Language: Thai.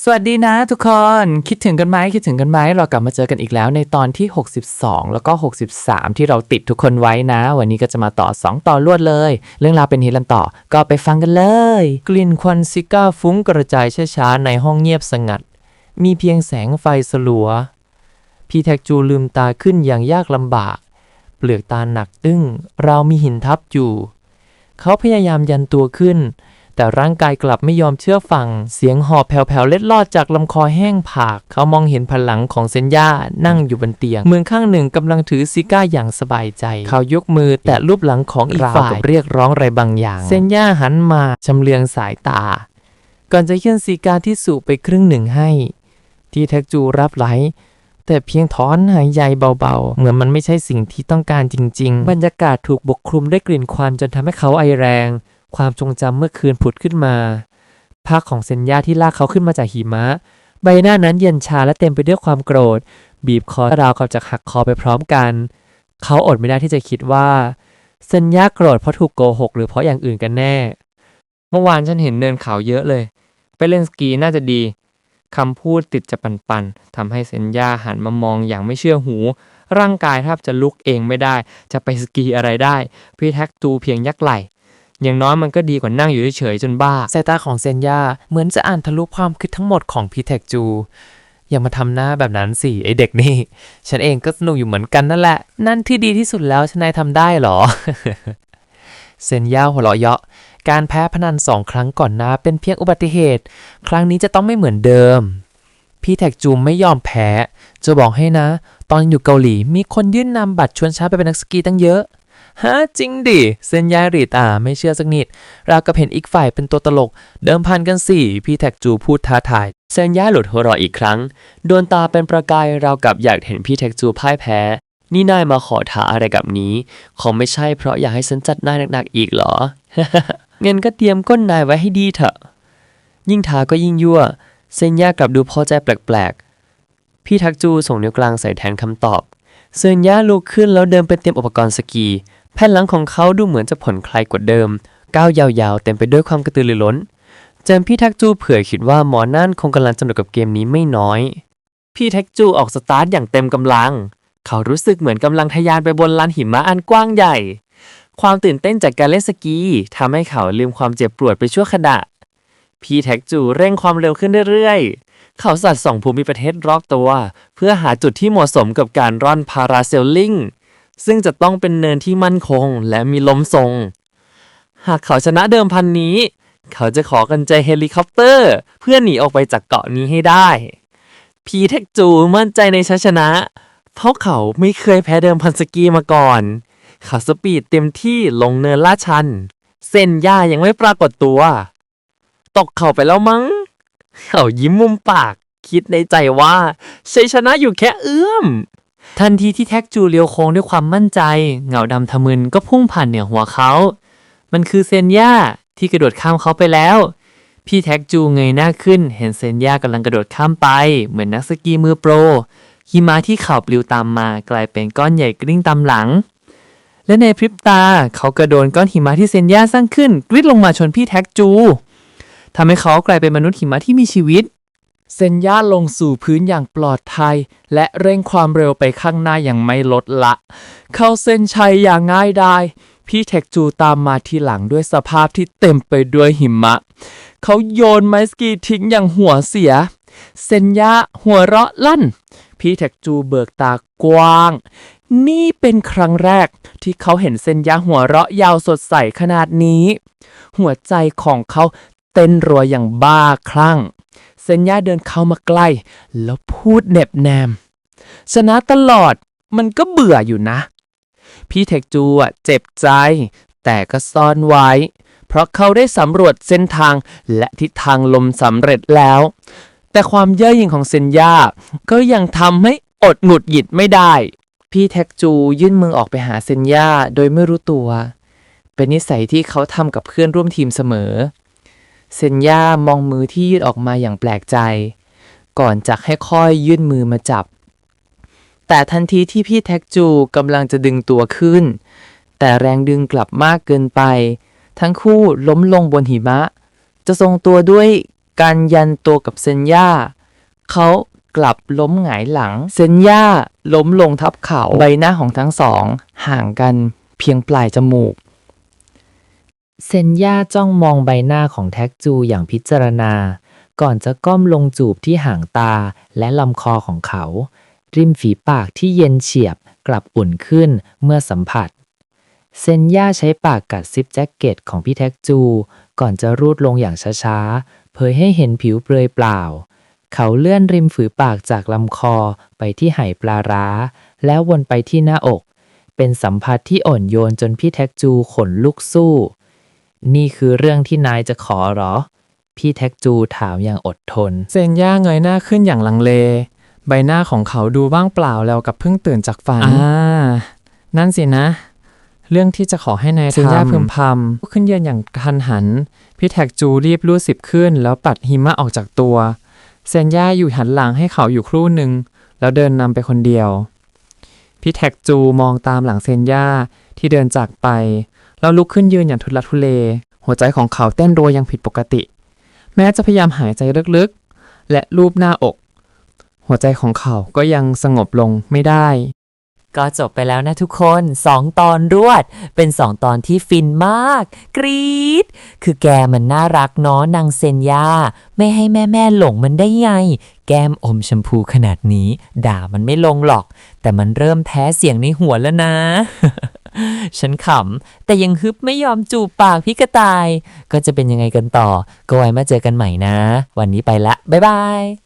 สวัสดีนะทุกคน คิดถึงกันไหมคิดถึงกันไหมเรากลับมาเจอกันอีกแล้วในตอนที่ 62 แล้วก็ 63 ที่เราติดทุกคนไว้นะ วันนี้ก็จะมาต่อ 2 ต่อรวดเลย เรื่องราวเป็นฮีลันต่อก็ไปฟังกันเลย กลิ่นควันซิก้าฟุ้งกระจายช้าๆในห้องเงียบสงัด มีเพียงแสงไฟสลัว พี่แท็กจูลืมตาขึ้นอย่างยากลำบาก เปลือกตาหนักตึ้งเรามีหินทับอยู่ เขาพยายามยันตัวขึ้น แต่ร่างกายกลับไม่ยอมเชื่อฟัง เสียงหอบแผ่วๆเล็ดลอดจากลำคอแห้งผาก เขามองเห็นพลังของเซนย่านั่งอยู่บนเตียง มือข้างหนึ่งกำลังถือซิก้าอย่างสบายใจ เขายกมือแตะรูปหลังของอีกฝ่ายเรียกร้องอะไรบางอย่าง เซนย่าหันมาชำเลืองสายตา ก่อนจะยื่นซิก้าที่สูบไปครึ่งหนึ่งให้ ที่แท็กจูรับไหลแต่เพียงถอนหายใจเบาๆ เหมือนมันไม่ใช่สิ่งที่ต้องการจริง ๆ บรรยากาศถูกปกคลุมด้วยกลิ่นควันจนทำให้เขาไอแรง ความทรงจำเมื่อคืนผุดขึ้นมาภาคของเซนย่าที่ลากเขาขึ้นมาจากหิมะ ใบหน้านั้นเย็นชาและเต็มไปด้วยความโกรธ บีบคอราวกับจะหักคอไปพร้อมกัน เขาอดไม่ได้ที่จะคิดว่าเซนย่าโกรธเพราะถูกโกหก หรือเพราะอย่างอื่นกันแน่ เมื่อวานฉันเห็นเนินเขาเยอะเลย ไปเล่นสกีน่าจะดีคำพูดติดจะปันๆทำให้เซนย่าหันมามองอย่างไม่เชื่อหู ร่างกายแทบจะลุกเองไม่ได้ จะไปสกีอะไรได้ พี่แท็กตูเพียงยักไหล่ อย่างน้อยมันก็ดีกว่านั่งอยู่เฉยๆจนบ้า สายตาของเซนย่าเหมือนจะอ่านทะลุความคิดทั้งหมดของพี่แท็กจู อย่ามาทำหน้าแบบนั้นสิ ไอเด็กนี่ ฉันเองก็สนุกอยู่เหมือนกันนั่นแหละ นั่นที่ดีที่สุดแล้วฉันนายทำได้เหรอ เซนย่าหัวเราะเยาะ การแพ้พนันสองครั้งก่อนหน้าเป็นเพียงอุบัติเหตุ ครั้งนี้จะต้องไม่เหมือนเดิม พี่แท็กจูไม่ยอมแพ้ จะบอกให้นะ ตอนอยู่เกาหลีมีคนยื่นนำบัตรชวนช้าไปเป็นนักสกีตั้งเยอะ ฮะจริงดิเซนยารีตาไม่เชื่อสักนิด ราวกับเห็นอีกฝ่ายเป็นตัวตลก เดิมพันกันสิพี่แท็กจูพูดท้าทายเซนยาหลุดหัวเราะอีกครั้ง ดวงตาเป็นประกายราวกับอยากเห็นพี่แท็กจูพ่ายแพ้ นี่นายมาขอท้าอะไรกับนี้ คงไม่ใช่เพราะอยากให้ฉันจัดหน้าหนักๆอีกเหรอ เงินก็เตรียมก้นนายไว้ให้ดีเถอะ ยิ่งท้าก็ยิ่งยั่วเซนย่ากลับดูพอใจแปลกๆ พี่ทักจูส่งนิ้วกลางใส่แทนคำตอบ เซนย่าลุกขึ้นแล้วเดินไปเตรียมอุปกรณ์สกี แผ่นหลังของเขาดูเหมือนจะผ่อนคลายกว่าเดิม ก้าวยาวๆ เต็มไปด้วยความกระตือรือร้น เจมพี่ทักจูเผื่อคิดว่าหมอนั่นคงกำลังสนุกกับเกมนี้ไม่น้อย พี่แท็กจูออกสตาร์ทอย่างเต็มกำลัง เขารู้สึกเหมือนกำลังทะยานไปบนลานหิมะอันกว้างใหญ่ ความตื่นเต้นจากการเล่นสกีทำให้เขาลืมความเจ็บปวดไปชั่วขณะ พี่แท็กจูเร่งความเร็วขึ้นเรื่อยๆ เขาสัตว์ส่องภูมิประเทศรอบตัว เพื่อหาจุดที่เหมาะสมกับการร่อนพาราเซลลิง ซึ่งจะต้องเป็นเนินที่มั่นคงและมีลมทรง หากเขาชนะเดิมพันนี้ เขาจะขอกันใจเฮลิคอปเตอร์ เพื่อหนีออกไปจากเกาะนี้ให้ได้ พีแท็กจูมั่นใจในชัยชนะ เพราะเขาไม่เคยแพ้เดิมพันสกีมาก่อน เขาสปีดเต็มที่ลงเนินลาดชัน เส้นหญ้ายังไม่ปรากฏตัว ตกเข่าไปแล้วมั้ง เขายิ้มมุมปาก คิดในใจว่าชัยชนะอยู่แค่เอื้อม ทันทีที่แท็กจูเลียวโค้งด้วยความมั่นใจ เงาดำทะมึนก็พุ่งผ่านเหนือหัวเขา มันคือเซนย่าที่กระโดดข้ามเขาไปแล้ว พี่แท็กจูเงยหน้าขึ้น เห็นเซนย่ากำลังกระโดดข้ามไป เหมือนนักสกีมือโปรหิมะที่ขับปลิวตามมากลายเป็นก้อนใหญ่กลิ้งตามหลัง และในพริบตาเขากระโดดก้อนหิมะที่เซนย่าสร้างขึ้นกริดลงมาชนพี่แท็กจูทำให้เขากลายเป็นมนุษย์หิมะที่มีชีวิต เซนย่าลงสู่พื้นอย่างปลอดภัย และเร่งความเร็วไปข้างหน้าอย่างไม่ลดละ เข้าเส้นชัยอย่างง่ายดายพี่แท็กจูตามมาทีหลังด้วยสภาพที่เต็มไปด้วยหิมะ เขาโยนไม้สกีทิ้งอย่างหัวเสีย เซนย่าหัวเราะลั่น พี่แท็กจูเบิกตากว้าง นี่เป็นครั้งแรกที่เขาเห็นเซนย่าหัวเราะยาวสดใสขนาดนี้ หัวใจของเขาเต้นรัวอย่างบ้าคลั่ง เซนย่าเดินเข้ามาใกล้ แล้วพูดเน็บแนม ชนะตลอดมันก็เบื่ออยู่นะ พี่เทคจูอะเจ็บใจ แต่ก็ซ่อนไว้ เพราะเขาได้สำรวจเส้นทางและทิศทางลมสำเร็จแล้ว แต่ความเย่อหยิ่งของเซนย่าก็ยังทำให้อดหงุดหงิดไม่ได้ พี่แท็กจูยื่นมือออกไปหาเซนย่าโดยไม่รู้ตัว เป็นนิสัยที่เขาทำกับเพื่อนร่วมทีมเสมอ เซนย่ามองมือที่ยืดออกมาอย่างแปลกใจ ก่อนจะให้ค่อยๆยื่นมือมาจับ แต่ทันทีที่พี่แท็กจูกำลังจะดึงตัวขึ้น แต่แรงดึงกลับมากเกินไป ทั้งคู่ล้มลงบนหิมะ จะทรงตัวด้วยการยันตัวกับเซนย่า เขากลับล้มหงายหลัง เซนย่าล้มลงทับเขาใบหน้าของทั้งสอง ห่างกันเพียงปลายจมูก เซนย่าจ้องมองใบหน้าของแท็กจูอย่างพิจารณา ก่อนจะก้มลงจูบที่หางตาและลำคอของเขา ริมฝีปากที่เย็นเฉียบกลับอุ่นขึ้นเมื่อสัมผัส เซนย่าใช้ปากกัดซิปแจ็คเก็ตของพี่แท็กจู ก่อนจะรูดลงอย่างช้าๆ เผยให้เห็นผิวเปลือยเปล่า เขาเลื่อนริมฝีปากจากลำคอไปที่ไหปลาร้า แล้ววนไปที่หน้าอก เป็นสัมผัสที่อ่อนโยนจนพี่แท็กจูขนลุกสู้ นี่คือเรื่องที่นายจะขอเหรอ พี่แท็กจูถามอย่างอดทน เซนย่าเงยหน้าขึ้นอย่างลังเล ใบหน้าของเขาดูว่างเปล่าแล้วกับเพิ่งตื่นจากฝัน อ่า นั่นสินะ เรื่องที่จะขอให้นายเซนย่าพึมพำขึ้นยืนอย่างทันหัน พี่แท็กจูรีบรูดสิบขึ้น แล้วปัดหิมะออกจากตัว เซนย่าอยู่หันหลังให้เขาอยู่ครู่หนึ่งแล้วเดินนำไปคนเดียว พี่แท็กจูมองตามหลังเซนย่าที่เดินจากไป แล้วลุกขึ้นยืนอย่างทุลักทุเล หัวใจของเขาเต้นรัวอยังผิดปกติ แม้จะพยายามหายใจลึกๆ และรูปหน้าอก หัวใจของเขาก็ยังสงบลงไม่ได้ ก็จบไปแล้วนะทุกคน 2 ตอนรวด เป็น 2 ตอนที่ฟินมาก กรี๊ด คือแกมันน่ารักเนาะนางเซนยา ไม่ให้แม่แม่หลงมันได้ไง แก้มอมชมพูขนาดนี้ ด่ามันไม่ลงหรอก แต่มันเริ่มแพ้เสียงในหัวแล้วนะ ฉันขำ แต่ยังฮึบไม่ยอมจูบปากพี่กระต่าย ก็จะเป็นยังไงกันต่อ ก็ไว้มาเจอกันใหม่นะ วันนี้ไปละ บ๊ายบาย